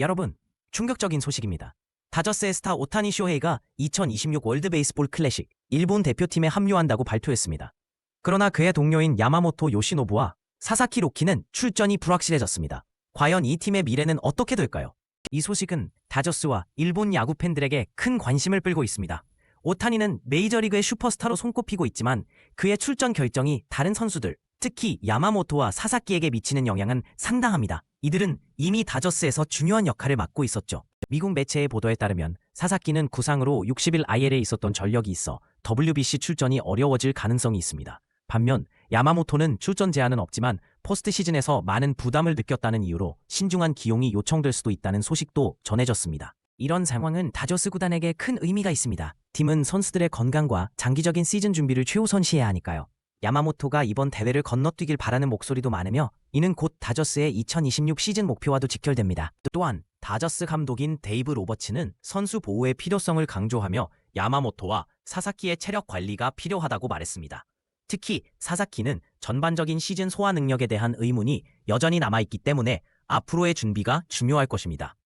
여러분, 충격적인 소식입니다. 다저스의 스타 오타니 쇼헤이가 2026 월드 베이스볼 클래식 일본 대표팀에 합류한다고 발표했습니다. 그러나 그의 동료인 야마모토 요시노부와 사사키 로키는 출전이 불확실해졌습니다. 과연 이 팀의 미래는 어떻게 될까요? 이 소식은 다저스와 일본 야구 팬들에게 큰 관심을 끌고 있습니다. 오타니는 메이저리그의 슈퍼스타로 손꼽히고 있지만 그의 출전 결정이 다른 선수들, 특히 야마모토와 사사키에게 미치는 영향은 상당합니다. 이들은 이미 다저스에서 중요한 역할을 맡고 있었죠. 미국 매체의 보도에 따르면 사사키는 구상으로 60일 IL에 있었던 전력이 있어 WBC 출전이 어려워질 가능성이 있습니다. 반면 야마모토는 출전 제한은 없지만 포스트 시즌에서 많은 부담을 느꼈다는 이유로 신중한 기용이 요청될 수도 있다는 소식도 전해졌습니다. 이런 상황은 다저스 구단에게 큰 의미가 있습니다. 팀은 선수들의 건강과 장기적인 시즌 준비를 최우선시해야 하니까요. 야마모토가 이번 대회를 건너뛰길 바라는 목소리도 많으며 이는 곧 다저스의 2026 시즌 목표와도 직결됩니다. 또한 다저스 감독인 데이브 로버츠는 선수 보호의 필요성을 강조하며 야마모토와 사사키의 체력 관리가 필요하다고 말했습니다. 특히 사사키는 전반적인 시즌 소화 능력에 대한 의문이 여전히 남아있기 때문에 앞으로의 준비가 중요할 것입니다.